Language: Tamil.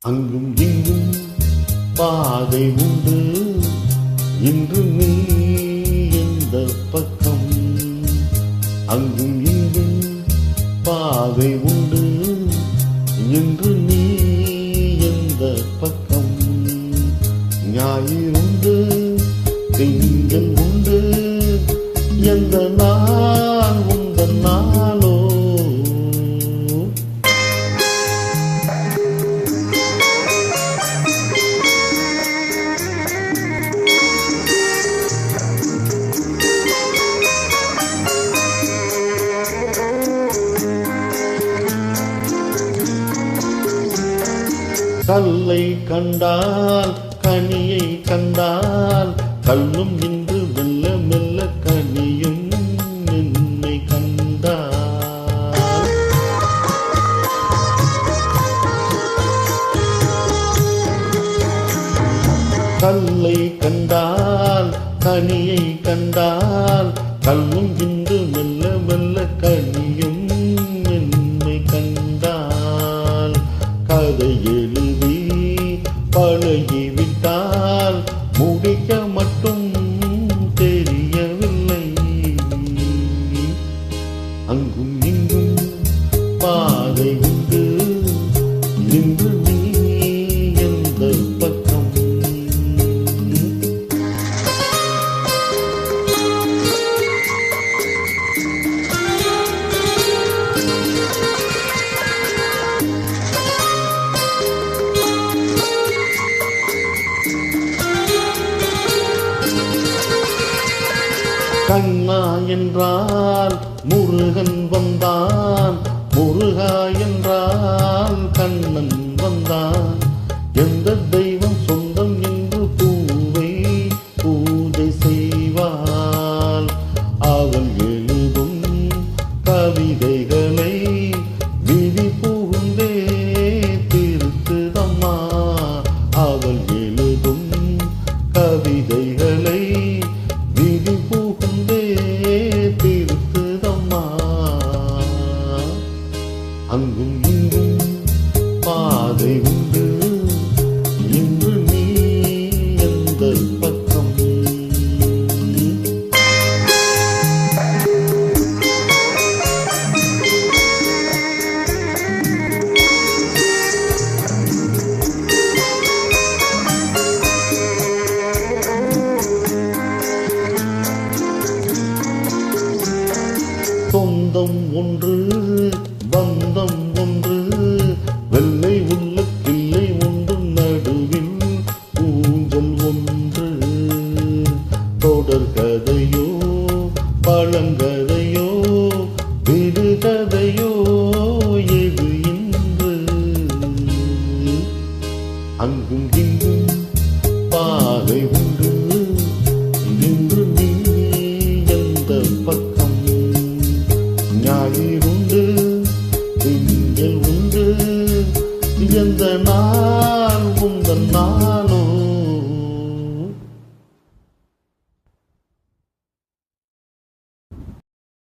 அங்கும் இங்கும் பாதை உண்டு. இன்று நீ எந்த பக்கம்? அங்கும் இங்கும் பாதை உண்டு. இன்று நீ எந்த பக்கம்? ஞாயிறுண்டு திங்கள் உண்டு. எந்த நான் கல்லை கண்டால் கனியை கண்டால் கல்லும் இன்று மெல்ல மெல்ல கனியும் என்னை கண்டால். கல்லை கண்டால் கனியை கண்டால் கல்லும் இன்று பழகிவிட்டால் முடிக்க மட்டும் தெரியவில்லை. அங்கும் இங்கும் பாதை உண்டு இன்று கண்ணா என்றால் முருகன் வந்தான். முருகா என்றால் அங்கும் இங்கும் பாதை உண்டு. இன்று நீ எந்த பக்கம். சொந்தம் ஒன்று சொந்தம் ஒன்று வெள்ளை உள்ள கிள்ளை ஒன்றும் நடுவில் ஊஞ்சல் ஒன்று. தொடர் கதையோ பழங்கதையோ விடுகதையோ எது இன்று? அங்கும் இங்கும் பாதை உண்டு. இன்று நீ எந்த பக்கம்? ஞாயிறு எந்த நான் உந்தன் நான்.